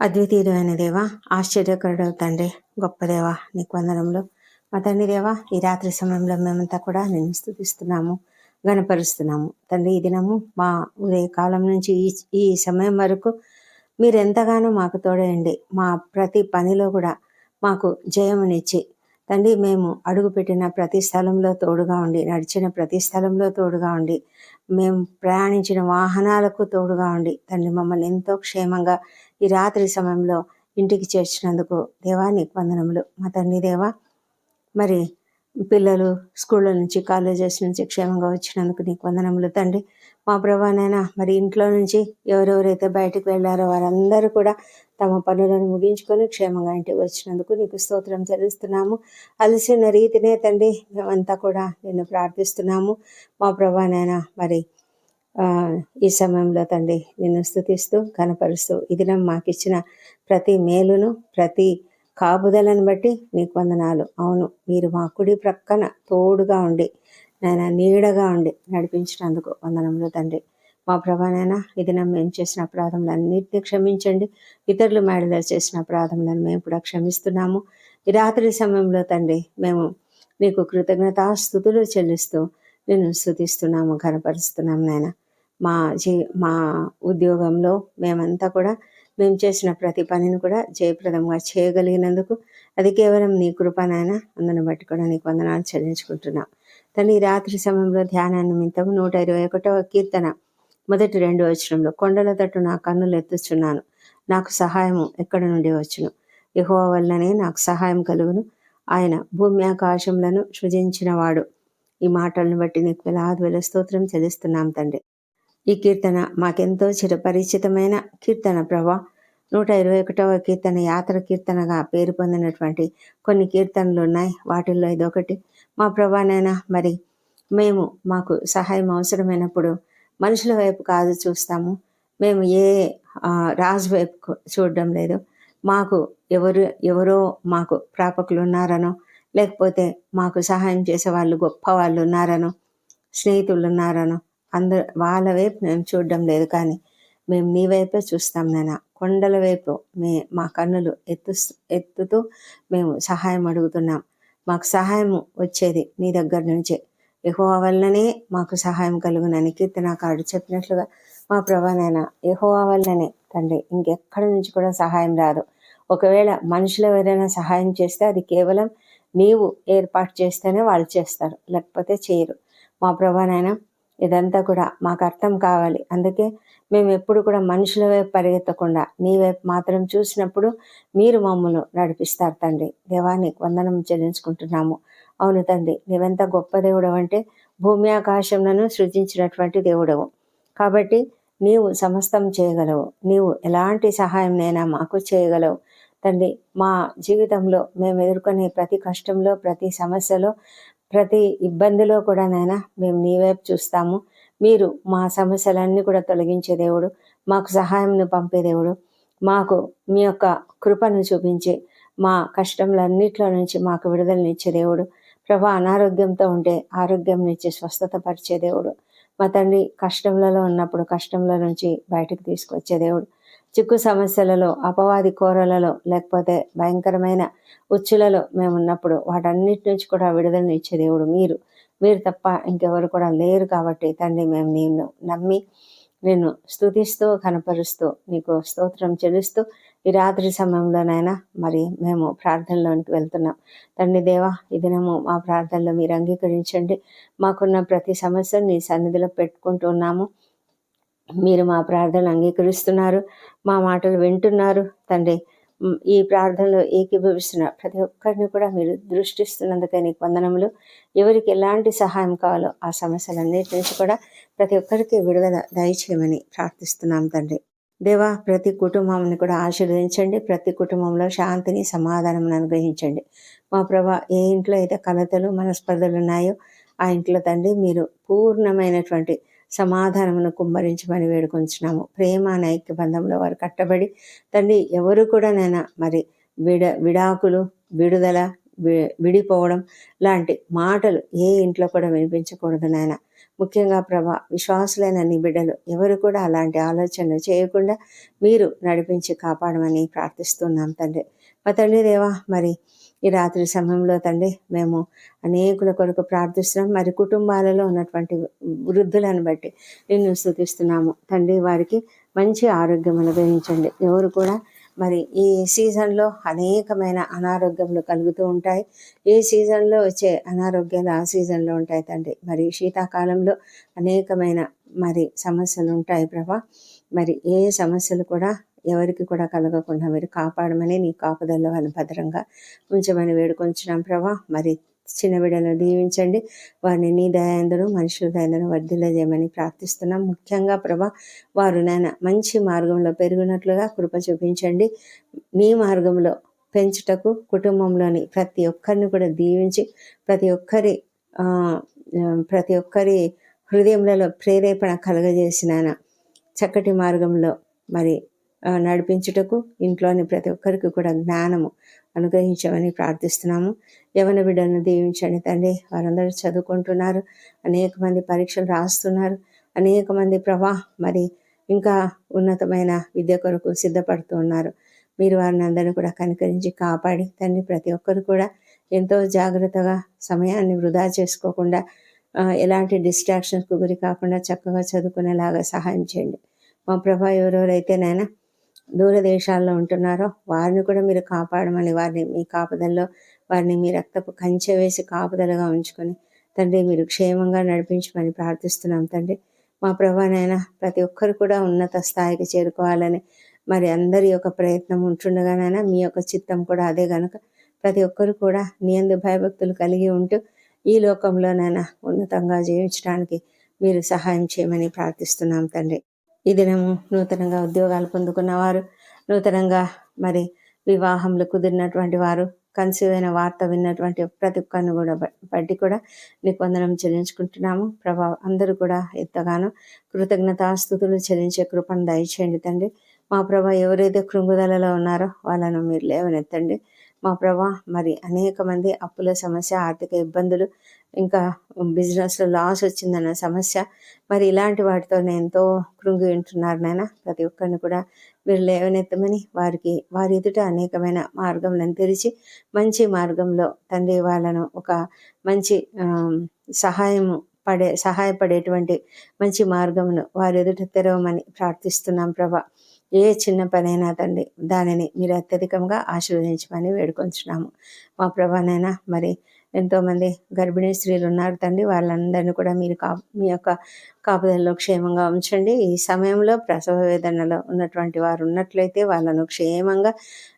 అద్వితీయుడైన దేవ ఆశ్చర్యకరుడు తండ్రి గొప్ప దేవ నీకు వందనంలో మా తండ్రి దేవ ఈ రాత్రి సమయంలో మేమంతా కూడా నేను స్థుతిస్తున్నాము గనపరుస్తున్నాము తండ్రి ఈ దినము మా ఉదయ కాలం నుంచి ఈ ఈ సమయం వరకు మీరు ఎంతగానో మాకు తోడయండి. మా ప్రతి పనిలో కూడా మాకు జయమునిచ్చి తండ్రి మేము అడుగుపెట్టిన ప్రతి స్థలంలో తోడుగా ఉండి నడిచిన ప్రతి స్థలంలో తోడుగా ఉండి మేము ప్రయాణించిన వాహనాలకు తోడుగా ఉండి తండ్రి మమ్మల్ని ఎంతో క్షేమంగా ఈ రాత్రి సమయంలో ఇంటికి చేర్చినందుకు దేవా నీకు వందనములు. మా తండ్రి దేవా మరి పిల్లలు స్కూళ్ళ నుంచి కాలేజెస్ నుంచి క్షేమంగా వచ్చినందుకు నీకు వందనములు తండ్రి. మా ప్రభానైనా మరి ఇంట్లో నుంచి ఎవరెవరైతే బయటకు వెళ్ళారో వారందరూ కూడా తమ పనులను ముగించుకొని క్షేమంగా ఇంటికి వచ్చినందుకు నీకు స్తోత్రం చెల్లిస్తున్నాము. అలసిన రీతినే తండ్రి మేమంతా కూడా నిన్ను ప్రార్థిస్తున్నాము. మా ప్రభానైనా మరి ఈ సమయంలో తండ్రి నిన్ను స్థుతిస్తూ కనపరుస్తూ ఇది మాకు ఇచ్చిన ప్రతి మేలును ప్రతి కాపుదలను బట్టి నీకు వందనాలు. అవును మీరు మా కుడి ప్రక్కన తోడుగా ఉండి నాయన నీడగా ఉండి నడిపించినందుకు వందనములు తండ్రి. మా ప్రభానైనా ఇది మేము చేసిన అపరాధములన్నింటినీ క్షమించండి. ఇతరులు మేడలో చేసిన అపరాధములను మేము కూడా క్షమిస్తున్నాము. ఈ రాత్రి సమయంలో తండ్రి మేము నీకు కృతజ్ఞతాస్థుతులు చెల్లిస్తూ నేను స్థుతిస్తున్నాము ఘనపరుస్తున్నాము నాయన. మా జీ మా ఉద్యోగంలో మేమంతా కూడా మేము చేసిన ప్రతి పనిని కూడా జయప్రదంగా చేయగలిగినందుకు అది కేవలం నీ కృపనాయన అందును బట్టి కూడా నీకు వందనాలు చెల్లించుకుంటున్నాం. తను ఈ రాత్రి సమయంలో ధ్యానాన్ని నిమిత్తం నూట ఇరవై ఒకటవ కీర్తన. మొదటి రెండు వచ్చినంలో కొండల తట్టు నా కన్నులు ఎత్తుచున్నాను. నాకు సహాయము ఎక్కడ నుండి వచ్చును? ఎహో వల్లనే నాకు సహాయం కలుగును. ఆయన భూమి ఆకాశములను సృజించినవాడు. ఈ మాటలను బట్టి నీకు వేలాది వేల స్తోత్రం చెల్లిస్తున్నాం తండ్రి. ఈ కీర్తన మాకెంతో చిరపరిచితమైన కీర్తన ప్రభా. నూట ఇరవై ఒకటవ కీర్తన యాత్ర కీర్తనగా పేరు పొందినటువంటి కొన్ని కీర్తనలు ఉన్నాయి. వాటిల్లో ఇదొకటి. మా ప్రభానైనా మరి మేము మాకు సహాయం అవసరమైనప్పుడు మనుషుల వైపు కాదు చూస్తాము. మేము ఏ రాజు వైపు చూడడం లేదు. మాకు ఎవరు ఎవరో మాకు ప్రాపకులు ఉన్నారనో లేకపోతే మాకు సహాయం చేసే వాళ్ళు గొప్ప వాళ్ళు ఉన్నారనో స్నేహితులు ఉన్నారనో అందరు వాళ్ళ వైపు మేము చూడడం లేదు. కానీ మేము నీ వైపే చూస్తాం నాన్న కొండల వైపు మే మా కన్నులు ఎత్తు ఎత్తుతూ మేము సహాయం అడుగుతున్నాం. మాకు సహాయం వచ్చేది నీ దగ్గర నుంచే. యహోవా వల్లనే మాకు సహాయం కలుగునని కీర్తనాకారుడు చెప్పినట్లుగా మా ప్రభానైనా ఎహోవా వల్లనే తండ్రి ఇంకెక్కడి నుంచి కూడా సహాయం రాదు. ఒకవేళ మనుషులు ఎవరైనా సహాయం చేస్తే అది కేవలం నీవు ఏర్పాటు చేస్తేనే వాళ్ళు చేస్తారు లేకపోతే చేయరు. మా ప్రభానైనా ఇదంతా కూడా మాకు అర్థం కావాలి. అందుకే మేము ఎప్పుడు కూడా మనుషుల వైపు పరిగెత్తకుండా నీ వైపు మాత్రం చూసినప్పుడు మీరు మమ్మల్ని నడిపిస్తారు తండ్రి. దేవానికి వందనం చెల్లించుకుంటున్నాము. అవును తండ్రి నీవెంత గొప్ప దేవుడవు అంటే భూమి ఆకాశంలను సృజించినటువంటి దేవుడవు. కాబట్టి నీవు సమస్తం చేయగలవు. నీవు ఎలాంటి సహాయంనైనా మాకు చేయగలవు. తండ్రి మా జీవితంలో మేము ఎదుర్కొనే ప్రతి కష్టంలో ప్రతి సమస్యలో ప్రతి ఇబ్బందిలో కూడా నాయన మేము నీ వైపు చూస్తాము. మీరు మా సమస్యలన్నీ కూడా తొలగించే దేవుడు మాకు సహాయంను పంపే దేవుడు. మాకు మీ యొక్క కృపను చూపించి మా కష్టములన్నిట్లో నుంచి మాకు విడుదలనిచ్చే దేవుడు. ప్రభా అనారోగ్యంతో ఉంటే ఆరోగ్యం నుంచి స్వస్థత పరిచే దేవుడు. మా తండ్రి కష్టంలలో ఉన్నప్పుడు కష్టంలో నుంచి బయటకు తీసుకొచ్చే దేవుడు. చిక్కు సమస్యలలో అపవాది కోరలలో లేకపోతే భయంకరమైన ఉచ్చులలో మేము ఉన్నప్పుడు వాటన్నిటి నుంచి కూడా విడుదలని ఇచ్చే దేవుడు మీరు. మీరు తప్ప ఇంకెవరు కూడా లేరు కాబట్టి తండ్రి మేము నేను నమ్మి నేను స్థుతిస్తూ కనపరుస్తూ నీకు స్తోత్రం చెల్లిస్తూ ఈ రాత్రి సమయంలోనైనా మరి మేము ప్రార్థనలోనికి వెళ్తున్నాం. తండ్రి దేవా ఈ దినము మా ప్రార్థనలో మీరు అంగీకరించండి. మాకున్న ప్రతి సమస్యను నీ సన్నిధిలో పెట్టుకుంటున్నాము మీరు మా ప్రార్థనలు అంగీకరిస్తున్నారు మా మాటలు వింటున్నారు. తండ్రి ఈ ప్రార్థనలో ఏకీభవిస్తున్న ప్రతి ఒక్కరిని కూడా మీరు దృష్టిస్తున్నందుకే నీకు వందనములు. ఎవరికి ఎలాంటి సహాయం కావాలో ఆ సమస్యలన్నిటి నుంచి కూడా ప్రతి ఒక్కరికి విడుదల దయచేయమని ప్రార్థిస్తున్నాం తండ్రి. దేవా ప్రతి కుటుంబాన్ని కూడా ఆశీర్వదించండి. ప్రతి కుటుంబంలో శాంతిని సమాధానం అనుగ్రహించండి. మా ప్రభా ఏ ఇంట్లో అయితే కలతలు మనస్పర్ధలు ఉన్నాయో ఆ ఇంట్లో తండ్రి మీరు పూర్ణమైనటువంటి సమాధానమును కుమ్మరించమని వేడుకొంచున్నాము. ప్రేమ నైక్య బంధంలో వారు కట్టబడి తండ్రి ఎవరు కూడా నైనా మరి విడ విడాకులు విడుదల విడిపోవడం లాంటి మాటలు ఏ ఇంట్లో కూడా వినిపించకూడదు నాయన. ముఖ్యంగా ప్రభా విశ్వాసులైన నీ బిడ్డలు ఎవరు కూడా అలాంటి ఆలోచనలు చేయకుండా మీరు నడిపించి కాపాడమని ప్రార్థిస్తున్నాం తండ్రి. మా తండ్రి దేవా మరి ఈ రాత్రి సమయంలో తండ్రి మేము అనేకుల కొరకు ప్రార్థిస్తున్నాం. మరి కుటుంబాలలో ఉన్నటువంటి వృద్ధులను బట్టి నిన్ను స్థుతిస్తున్నాము. తండ్రి వారికి మంచి ఆరోగ్యం అనుగ్రహించండి. ఎవరు కూడా మరి ఈ సీజన్లో అనేకమైన అనారోగ్యములు కలుగుతూ ఉంటాయి. ఏ సీజన్లో వచ్చే అనారోగ్యాలు ఆ సీజన్లో ఉంటాయి తండ్రి. మరి శీతాకాలంలో అనేకమైన మరి సమస్యలు ఉంటాయి ప్రభా. మరి ఏ సమస్యలు కూడా ఎవరికి కూడా కలగకుండా మీరు కాపాడమని నీ కాపుదల్లో వాళ్ళని భద్రంగా ఉంచమని వేడుకొంచున్నాం ప్రభా. మరి చిన్న బిడ్డలను దీవించండి. వారిని నీ దయాందరూ మనుషుల దయాందరూ వర్ధిల్లజేయమని ప్రార్థిస్తున్నాం. ముఖ్యంగా ప్రభా వారు నాయన మంచి మార్గంలో పెరిగినట్లుగా కృప చూపించండి. నీ మార్గంలో పెంచుటకు కుటుంబంలోని ప్రతి ఒక్కరిని కూడా దీవించి ప్రతి ఒక్కరి ప్రతి ఒక్కరి హృదయంలో ప్రేరేపణ కలగజేసిన చక్కటి మార్గంలో మరి నడిపించుటకు ఇంట్లోని ప్రతి ఒక్కరికి కూడా జ్ఞానము అనుగ్రహించమని ప్రార్థిస్తున్నాము. యవన బిడ్డలను దీవించండి తండ్రి. వారందరూ చదువుకుంటున్నారు. అనేక మంది పరీక్షలు రాస్తున్నారు. అనేక మంది ప్రభా మరి ఇంకా ఉన్నతమైన విద్య కొరకు సిద్ధపడుతూ ఉన్నారు. మీరు వారిని అందరినీ కూడా కనికరించి కాపాడి తండ్రి ప్రతి ఒక్కరు కూడా ఎంతో జాగ్రత్తగా సమయాన్ని వృధా చేసుకోకుండా ఎలాంటి డిస్ట్రాక్షన్స్కు గురి కాకుండా చక్కగా చదువుకునేలాగా సహాయం చేయండి. మా ప్రభా ఎవరెవరైతే నాయన దూరదేశాల్లో ఉంటున్నారో వారిని కూడా మీరు కాపాడమని వారిని మీ కాపుదల్లో వారిని మీ రక్తపు కంచె వేసి కాపుదలగా ఉంచుకొని తండ్రి మీరు క్షేమంగా నడిపించమని ప్రార్థిస్తున్నాం తండ్రి. మా ప్రభానైనా ప్రతి ఒక్కరు కూడా ఉన్నత స్థాయికి చేరుకోవాలని మరి అందరి యొక్క ప్రయత్నం ఉంటుండగానైనా మీ యొక్క చిత్తం కూడా అదే గనుక. ప్రతి ఒక్కరు కూడా నియందు భయభక్తులు కలిగి ఉంటూ ఈ లోకంలోనైనా ఉన్నతంగా జీవించడానికి మీరు సహాయం చేయమని ప్రార్థిస్తున్నాం తండ్రి. ఈ దినము నూతనంగా ఉద్యోగాలు పొందుకున్న వారు నూతనంగా మరి వివాహంలో కుదిరినటువంటి వారు కన్సీవ్ అయిన వార్త విన్నటువంటి ప్రతి ఒక్కరిని కూడా బట్టి కూడా నీకు వందనం చెల్లించుకుంటున్నాము. ప్రభా అందరూ కూడా ఎంతగానో కృతజ్ఞతాస్థుతులు చెల్లించే కృపను దయచేయండి తండ్రి. మా ప్రభా ఎవరైతే కృంగుదలలో ఉన్నారో వాళ్ళను మీరు లేవనెత్తండి. మా ప్రభా మరి అనేక మంది అప్పుల సమస్య ఆర్థిక ఇబ్బందులు ఇంకా బిజినెస్లో లాస్ వచ్చిందన్న సమస్య. మరి ఇలాంటి వాటితో నేను ఎంతో కృంగి వింటున్నారు నాయన. ప్రతి ఒక్కరిని కూడా మీరు లేవనెత్తమని వారికి వారి ఎదుట అనేకమైన మార్గంలను తెరిచి మంచి మార్గంలో తండ్రి వాళ్ళను ఒక మంచి సహాయము పడే సహాయపడేటువంటి మంచి మార్గమును వారి ఎదుట తెరవమని ప్రార్థిస్తున్నాం ప్రభా. ఏ చిన్న పనైనా తండ్రి దానిని మీరు అత్యధికంగా ఆశీర్వదించమని వేడుకొంచున్నాము. మా ప్రభానైనా మరి ఎంతోమంది గర్భిణీ స్త్రీలు ఉన్నారు తండ్రి. వాళ్ళందరినీ కూడా మీరు కా మీ యొక్క కాపుదలలో క్షేమంగా ఉంచండి. ఈ సమయంలో ప్రసవ వేదనలో ఉన్నటువంటి వారు ఉన్నట్లయితే వాళ్ళను క్షేమంగా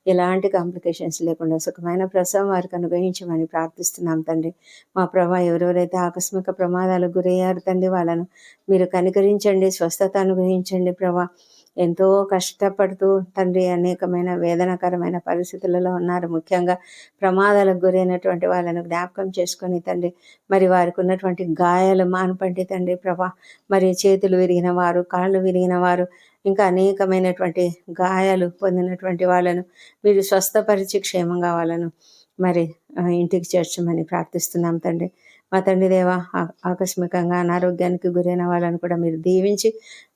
ఎలాంటి కాంప్లికేషన్స్ లేకుండా సుఖమైన ప్రసవం వారికి అనుగ్రహించమని ప్రార్థిస్తున్నాం తండ్రి. మా ప్రభా ఎవరెవరైతే ఆకస్మిక ప్రమాదాలకు గురయ్యారు తండ్రి వాళ్ళను మీరు కనికరించండి స్వస్థత అనుగ్రహించండి ప్రభా. ఎంతో కష్టపడుతూ తండ్రి అనేకమైన వేదనకరమైన పరిస్థితులలో ఉన్నారు. ముఖ్యంగా ప్రమాదాలకు గురైనటువంటి వాళ్ళను జ్ఞాపకం చేసుకొని తండ్రి మరి వారికి ఉన్నటువంటి గాయాలు మానపండి తండ్రి ప్రభా. మరి చేతులు విరిగిన వారు కాళ్ళు విరిగిన వారు ఇంకా అనేకమైనటువంటి గాయాలు పొందినటువంటి వాళ్ళను మీరు స్వస్థపరిచి క్షేమంగా వాళ్ళను మరి ఇంటికి చేర్చమని ప్రార్థిస్తున్నాం తండ్రి. మా తండ్రి దేవ ఆకస్మికంగా అనారోగ్యానికి గురైన వాళ్ళని కూడా మీరు దీవించి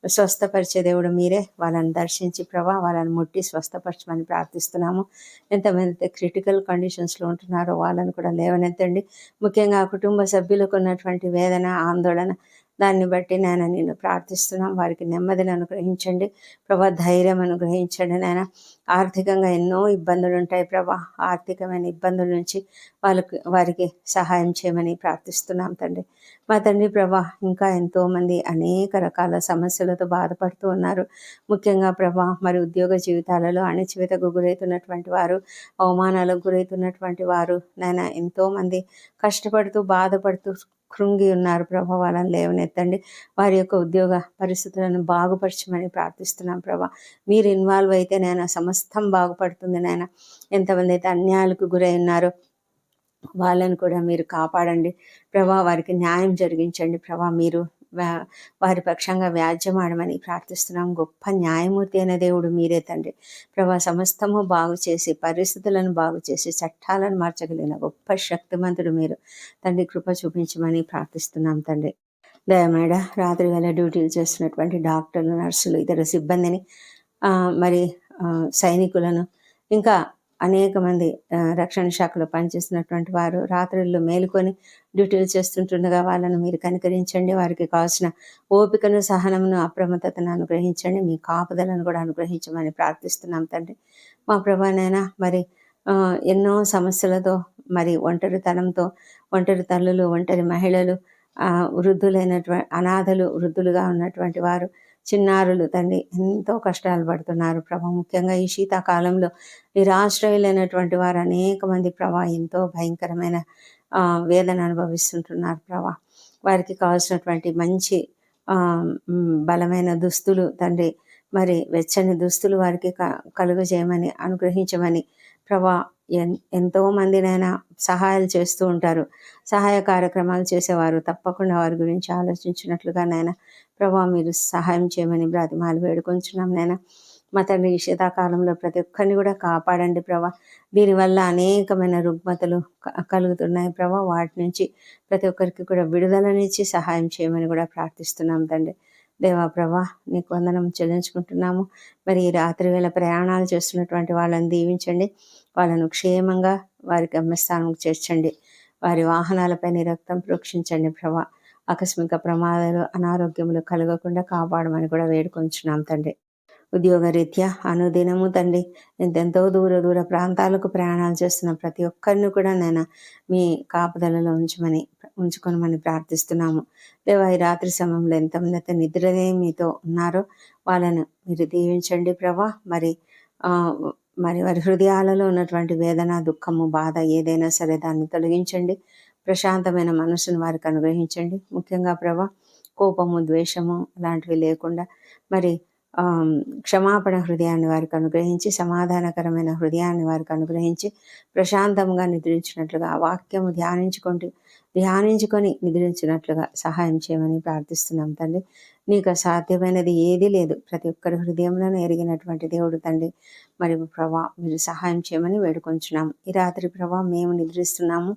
స్వస్థపరిచే దేవుడు మీరే. వాళ్ళని దర్శించి ప్రభా వాళ్ళని ముట్టి స్వస్థపరచమని ప్రార్థిస్తున్నాము. ఎంతమంది క్రిటికల్ కండిషన్స్లో ఉంటున్నారో వాళ్ళని కూడా లేవనెత్తండి. ముఖ్యంగా కుటుంబ సభ్యులకు ఉన్నటువంటి వేదన ఆందోళన దాన్ని బట్టి నేను నిన్ను ప్రార్థిస్తున్నాం. వారికి నెమ్మదిని అనుగ్రహించండి. ప్రభా ధైర్యం అనుగ్రహించండి నాయన. ఆర్థికంగా ఎన్నో ఇబ్బందులు ఉంటాయి ప్రభా. ఆర్థికమైన ఇబ్బందుల నుంచి వాళ్ళకి వారికి సహాయం చేయమని ప్రార్థిస్తున్నాం తండ్రి. మా తండ్రి ప్రభా ఇంకా ఎంతోమంది అనేక రకాల సమస్యలతో బాధపడుతూ ఉన్నారు. ముఖ్యంగా ప్రభా మరి ఉద్యోగ జీవితాలలో అణచివేతకు గురవుతున్నటువంటి వారు అవమానాలకు గురవుతున్నటువంటి వారు నాయన ఎంతోమంది కష్టపడుతూ బాధపడుతూ కృంగి ఉన్నారు. ప్రభా వాళ్ళని లేవనెత్తండి. వారి యొక్క ఉద్యోగ పరిస్థితులను బాగుపరచమని ప్రార్థిస్తున్నాం ప్రభా. మీరు ఇన్వాల్వ్ అయితే నేను సమస్తం బాగుపడుతుంది నాయన. ఎంతమంది అయితే అన్యాయాలకు గురై ఉన్నారో వాళ్ళని కూడా మీరు కాపాడండి. ప్రభా వారికి న్యాయం జరిగించండి. ప్రభా మీరు వారి పక్షంగా వ్యాజ్యమాడమని ప్రార్థిస్తున్నాం. గొప్ప న్యాయమూర్తి అనే దేవుడు మీరే తండ్రి. ప్రభా సమస్తము బాగు చేసి పరిస్థితులను బాగు చేసి చట్టాలను మార్చగలిగిన గొప్ప శక్తిమంతుడు మీరు. తండ్రి కృప చూపించమని ప్రార్థిస్తున్నాం తండ్రి. దయమేడ రాత్రి వేళ డ్యూటీలు చేస్తున్నటువంటి డాక్టర్లు నర్సులు ఇతర సిబ్బందిని మరి సైనికులను ఇంకా అనేక మంది రక్షణ శాఖలో పనిచేస్తున్నటువంటి వారు రాత్రుల్లో మేలుకొని డ్యూటీలు చేస్తుంటుండగా వాళ్ళను మీరు కనికరించండి. వారికి కావాల్సిన ఓపికను సహనమును అప్రమత్తతను అనుగ్రహించండి. మీ కాపుదలను కూడా అనుగ్రహించమని ప్రార్థిస్తున్నాం తండ్రి. మా ప్రభానైనా మరి ఎన్నో సమస్యలతో మరి ఒంటరితనంతో ఒంటరి తల్లులు ఒంటరి మహిళలు వృద్ధులైనటువంటి అనాథలు వృద్ధులుగా ఉన్నటువంటి వారు చిన్నారులు తండ్రి ఎంతో కష్టాలు పడుతున్నారు ప్రభా. ముఖ్యంగా ఈ శీతాకాలంలో నిరాశ్రయులైనటువంటి వారు అనేక మంది ప్రభా ఎంతో భయంకరమైన వేదన అనుభవిస్తుంటున్నారు ప్రభా. వారికి కావాల్సినటువంటి మంచి బలమైన దుస్తులు తండ్రి మరి వెచ్చని దుస్తులు వారికి క కలుగజేయమని అనుగ్రహించమని ప్రభా ఎంతో మందినైనా సహాయాలు చేస్తూ ఉంటారు. సహాయ కార్యక్రమాలు చేసేవారు. తప్పకుండా వారి గురించి ఆలోచించినట్లుగా నాయన ప్రభా మీరు సహాయం చేయమని బ్రతిమాలు వేడుకొంచున్నాం నాయన. మా తండ్రి శీతాకాలంలో ప్రతి ఒక్కరిని కూడా కాపాడండి ప్రభా. దీనివల్ల అనేకమైన రుగ్మతలు క- కలుగుతున్నాయి ప్రభా. వాటి నుంచి ప్రతి ఒక్కరికి కూడా విడుదలనిచ్చి సహాయం చేయమని కూడా ప్రార్థిస్తున్నాం తండ్రి. దేవా ప్రభా నీకు వందనం చెల్లించుకుంటున్నాము. మరి ఈ రాత్రి వేళ ప్రయాణాలు చేస్తున్నటువంటి వాళ్ళని దీవించండి. వాళ్ళను క్షేమంగా వారి గమ్యస్థానంకు చేర్చండి. వారి వాహనాలపై నీ రక్తం ప్రోక్షించండి ప్రభా. ఆకస్మిక ప్రమాదాలు అనారోగ్యములు కలగకుండా కాపాడమని కూడా వేడుకొంచున్నాం తండ్రి. ఉద్యోగరీత్యా అనుదినము తండ్రి. ఎంతెంతో దూర దూర ప్రాంతాలకు ప్రయాణాలు చేస్తున్న ప్రతి ఒక్కరిని కూడా నేను మీ కాపుదలలో ఉంచమని ఉంచుకొనమని ప్రార్థిస్తున్నాము. దేవా ఈ రాత్రి సమయంలో ఎంతమంది అయితే నిద్రలే మీతో ఉన్నారో వాళ్ళను మీరు దీవించండి ప్రభా. మరి మరి వారి హృదయాలలో ఉన్నటువంటి వేదన దుఃఖము బాధ ఏదైనా సరే దాన్ని తొలగించండి. ప్రశాంతమైన మనసును వారికి అనుగ్రహించండి. ముఖ్యంగా ప్రభా కోపము ద్వేషము అలాంటివి లేకుండా మరి క్షమాపణ హృదయాన్ని వారికి అనుగ్రహించి సమాధానకరమైన హృదయాన్ని వారికి అనుగ్రహించి ప్రశాంతంగా నిద్రించినట్లుగా ఆ వాక్యము ధ్యానించుకుంటూ ధ్యానించుకొని నిద్రించినట్లుగా సహాయం చేయమని ప్రార్థిస్తున్నాం తండ్రి. నీకు అసాధ్యమైనది ఏదీ లేదు. ప్రతి ఒక్కరి హృదయంలో ఎరిగినటువంటి దేవుడు తండ్రి. మరి ప్రభా మీరు సహాయం చేయమని వేడుకొంచున్నాము ఈ రాత్రి ప్రభా మేము నిద్రిస్తున్నాము.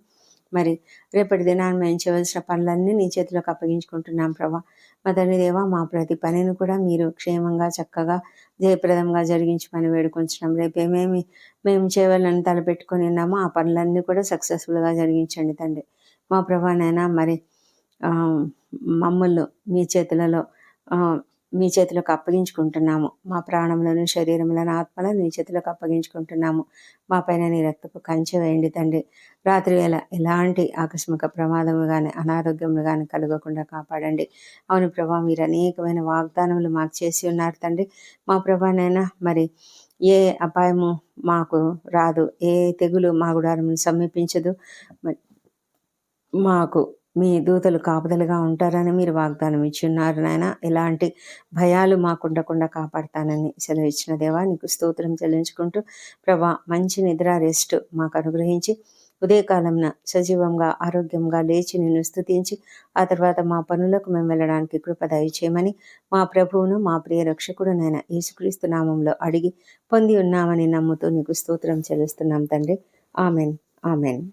మరి రేపటి దినాన్ని మేము చేయవలసిన పనులన్నీ నీ చేతిలోకి అప్పగించుకుంటున్నాం ప్రభా. మా తండ్రి దేవ మా ప్రతి పనిని కూడా మీరు క్షేమంగా చక్కగా జయప్రదంగా జరిగించమని వేడుకొంచున్నాం. రేపు ఏమేమి మేము చేయవాలని తలపెట్టుకొని ఉన్నామో ఆ పనులన్నీ కూడా సక్సెస్ఫుల్గా జరిగించండి తండ్రి. మా ప్రభానైనా మరి మమ్మల్ని మీ చేతులలో మీ చేతిలోకి అప్పగించుకుంటున్నాము. మా ప్రాణములను శరీరములను ఆత్మలను మీ చేతిలోకి అప్పగించుకుంటున్నాము. మా పైన నీ రక్తపు కంచె వేయండి తండ్రి. రాత్రి వేళ ఎలాంటి ఆకస్మిక ప్రమాదము కానీ అనారోగ్యములు కానీ కలగకుండా కాపాడండి. అవును ప్రభా మీరు అనేకమైన వాగ్దానములు మాకు చేసి ఉన్నారు తండ్రి. మా ప్రభానైనా మరి ఏ అపాయము మాకు రాదు ఏ తెగులు మా గుడారమును సమీపించదు. మాకు మీ దూతలు కాపుదలుగా ఉంటారని మీరు వాగ్దానం ఇచ్చున్నారు నాయన. ఎలాంటి భయాలు మాకుండకుండా కాపాడతానని సెలవు ఇచ్చిన దేవా నీకు స్తోత్రం చెల్లించుకుంటూ ప్రభా మంచి నిద్ర రెస్ట్ మాకు అనుగ్రహించి ఉదయకాలంన సజీవంగా ఆరోగ్యంగా లేచి నిన్ను స్థుతించి ఆ తర్వాత మా పనులకు మేము వెళ్ళడానికి కృప దయచేయమని మా ప్రభువును మా ప్రియ రక్షకుడునైనా యేసుక్రీస్తు నామంలో అడిగి పొంది ఉన్నామని నమ్ముతూ నీకు స్తోత్రం చెల్లిస్తున్నాం తండ్రి. ఆమెన్. ఆమెన్.